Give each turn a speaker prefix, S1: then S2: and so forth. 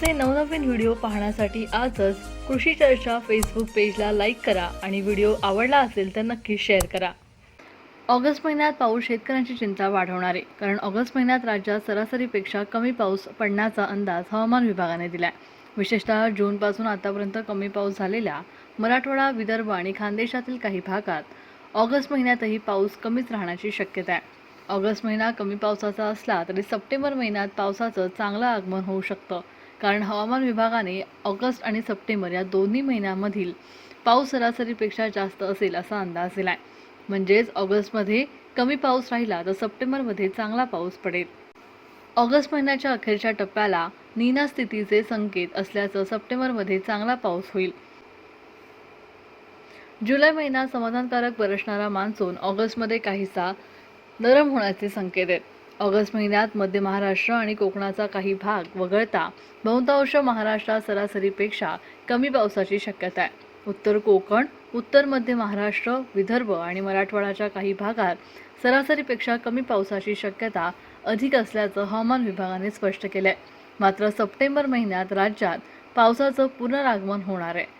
S1: आमचे नवनवीन व्हिडिओ पाहण्यासाठी आजच कृषी चर्चा फेसबुक पेजला लाईक करा आणि व्हिडिओ आवडला असेल तर नक्की शेअर करा. ऑगस्ट महिन्यात पाऊस शेतकऱ्यांची चिंता वाढवणारे कारण ऑगस्ट महिन्यात राज्यात सरासरीपेक्षा कमी पाऊस पडण्याचा अंदाज हवामान विभागाने दिला आहे विशेषतः जूनपासून आतापर्यंत कमी पाऊस झालेल्या मराठवाडा विदर्भ आणि खानदेशातील काही भागात ऑगस्ट महिन्यातही पाऊस कमीच राहण्याची शक्यता आहे. ऑगस्ट महिना कमी पावसाचा असला तरी सप्टेंबर महिन्यात पावसाचं चांगलं आगमन होऊ शकतं. कारण हवामान विभागाने ऑगस्ट आणि सप्टेंबर या दोन्ही महिन्यांमधील पाऊस सरासरीपेक्षा जास्त असेल असा अंदाज दिलाय. म्हणजेच ऑगस्टमध्ये कमी पाऊस राहिला तर सप्टेंबरमध्ये चांगला पाऊस पडेल. ऑगस्ट महिन्याच्या अखेरच्या टप्प्याला नीना स्थितीचे संकेत असल्याचं सप्टेंबरमध्ये चांगला पाऊस होईल. जुलै महिना समाधानकारक बरसणारा मान्सून ऑगस्टमध्ये काहीसा नरम होण्याचे संकेत आहेत. ऑगस्ट महिन्यात मध्य महाराष्ट्र आणि कोकणाचा काही भाग वगळता बहुतांश महाराष्ट्रात सरासरीपेक्षा कमी पावसाची शक्यता आहे. उत्तर कोकण उत्तर मध्य महाराष्ट्र विदर्भ आणि मराठवाड्याच्या काही भागात सरासरीपेक्षा कमी पावसाची शक्यता अधिक असल्याचं हवामान विभागाने स्पष्ट केलं आहे मात्र सप्टेंबर महिन्यात राज्यात पावसाचं पुनरागमन होणार आहे.